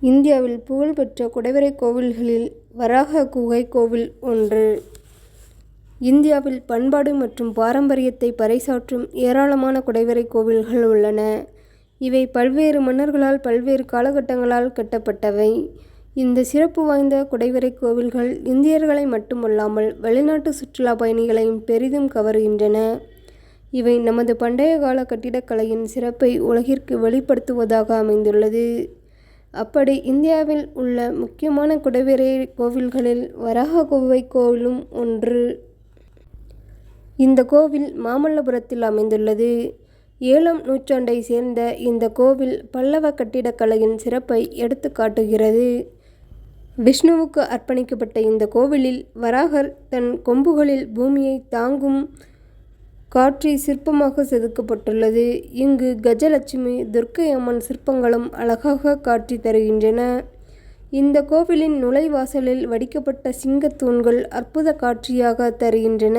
இந்தியாவில் புகழ்பெற்ற குடைவரை கோவில்களில் வராக குகை கோவில் ஒன்று. இந்தியாவில் பண்பாடு மற்றும் பாரம்பரியத்தை பறைசாற்றும் ஏராளமான குடைவரை கோவில்கள் உள்ளன. இவை பல்வேறு மன்னர்களால் பல்வேறு காலகட்டங்களால் கட்டப்பட்டவை. இந்த சிறப்பு வாய்ந்த குடைவரை கோவில்கள் இந்தியர்களை மட்டுமல்லாமல் வெளிநாட்டு சுற்றுலா பயணிகளையும் பெரிதும் கவருகின்றன இவை நமது பண்டைய கால கட்டிடக்கலையின் சிறப்பை உலகிற்கு வெளிப்படுத்துவதாக அமைந்துள்ளது. அப்படி இந்தியாவில் உள்ள முக்கியமான குடைவரை கோவில்களில் வராக குகை கோவிலும் ஒன்று. இந்த கோவில் மாமல்லபுரத்தில் அமைந்துள்ளது. ஏழாம் நூற்றாண்டை சேர்ந்த இந்த கோவில் பல்லவ கட்டிடக்கலையின் சிறப்பை எடுத்து காட்டுகிறது. விஷ்ணுவுக்கு அர்ப்பணிக்கப்பட்ட இந்த கோவிலில் வராகர் தன் கொம்புகளில் பூமியை தாங்கும் காட்சி சிற்பமாக செதுக்கப்பட்டுள்ளது. இங்கு கஜலட்சுமி துர்க்கை அம்மன் சிற்பங்களும் அழகாக காட்சி தருகின்றன. இந்த கோவிலின் நுழைவாசலில் வடிக்கப்பட்ட சிங்கத் தூண்கள் அற்புத காட்சியாக தருகின்றன.